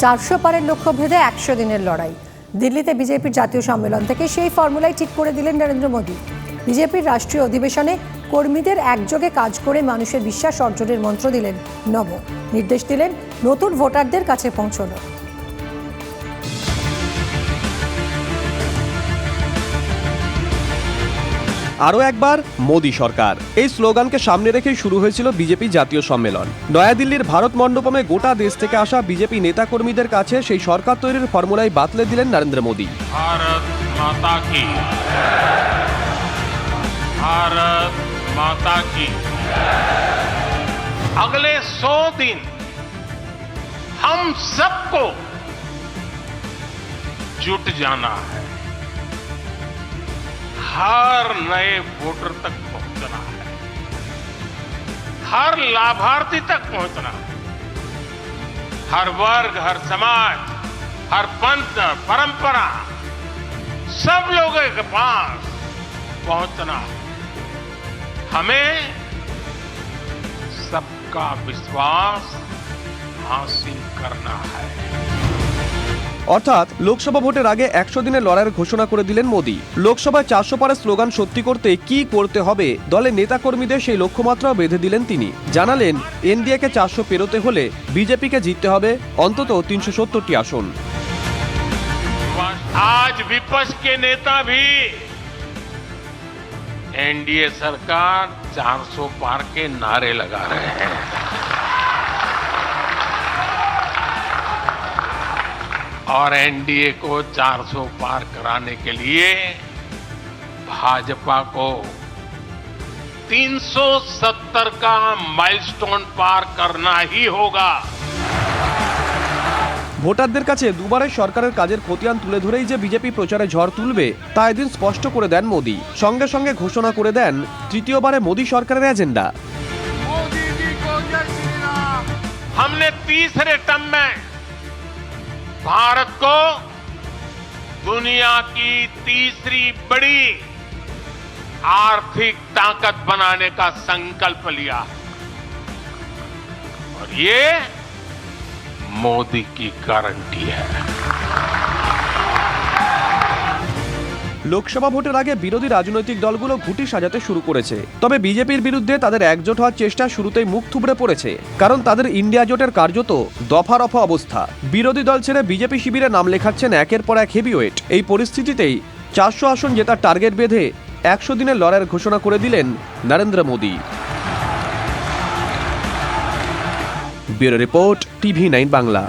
চারশো পারের লক্ষ্য ভেদে একশো দিনের লড়াই। দিল্লিতে বিজেপির জাতীয় সম্মেলন থেকে সেই ফর্মুলাই ঠিক করে দিলেন নরেন্দ্র মোদী। বিজেপির রাষ্ট্রীয় অধিবেশনে কর্মীদের একযোগে কাজ করে মানুষের বিশ্বাস অর্জনের মন্ত্র দিলেন নব নির্দেশ দিলেন, নতুন ভোটারদের কাছে পৌঁছনো। আরও একবার মোদী সরকার এই স্লোগানকে সামনে রেখেই শুরু হয়েছিল বিজেপি জাতীয় সম্মেলন নয়াদিল্লির ভারত মণ্ডপমে গোটা দেশ থেকে আসা বিজেপি নেতাকর্মীদের কাছে সেই সরকার তৈরির ফর্মুলাই বাতলে দিলেন নরেন্দ্র মোদী भारत माता की भारत माता की अगले सौ दिन हम सबको जुट जाना है हर नए वोटर तक पहुँचना है। हर लाभार्थी तक पहुँचना है। हर वर्ग, हर समाज, हर पंथ, परंपरा, सब लोगों के पास पहुँचना है। हमें सबका विश्वास हासिल करना है। অর্থাৎ লোকসভা ভোটের আগে একশো দিনের লড়াইয়ের ঘোষণা করে দিলেন মোদী লোকসভায় চারশো পারের স্লোগান সত্যি করতে কি করতে হবে দলের নেতাকর্মীদের সেই লক্ষ্যমাত্রা বেঁধে দিলেন তিনি জানালেন এনডিএকে চারশো পেরোতে হলে বিজেপিকে জিততে হবে অন্তত তিনশো সত্তরটি আসন आज विपक्ष के नेता भी एनडीए सरकार 400 पार के नारे लगा रहे हैं और एनडीए को 400 पार कराने के लिए भाजपा को 370 का माइलस्टोन पार करना ही होगा ভোটারদের কাছে দুবারে সরকারের কাজের খতিয়ান তুলে ধরেই যে বিজেপি প্রচারে ঝড় তুলবে তা এদিন স্পষ্ট করে দেন মোদী সঙ্গে সঙ্গে ঘোষণা করে দেন তৃতীয়বারে মোদী সরকারের এজেন্ডা हमने तीसरे टर्म में भारत को दुनिया की तीसरी बड़ी आर्थिक ताकत बनाने का संकल्प लिया। है और ये मोदी की गारंटी है। লোকসভা ভোটের আগে বিরোধী রাজনৈতিক দলগুলো ঘুটি সাজাতে শুরু করেছে। তবে বিজেপির বিরুদ্ধে তাদের একজোট হওয়ার চেষ্টা শুরুতেই মুখ থুবড়ে পড়েছে। কারণ তাদের ইন্ডিয়া জোটের কার্যত দফা রফা অবস্থা। বিরোধী দল ছেড়ে বিজেপি শিবিরে নাম লেখাচ্ছেন একের পর এক হেভিওয়েট। এই পরিস্থিতিতেই চারশো আসন জেতার টার্গেট বেঁধে একশো দিনের লড়াইয়ের ঘোষণা করে দিলেন Narendra Modi. Bureau report TV nine Bangla.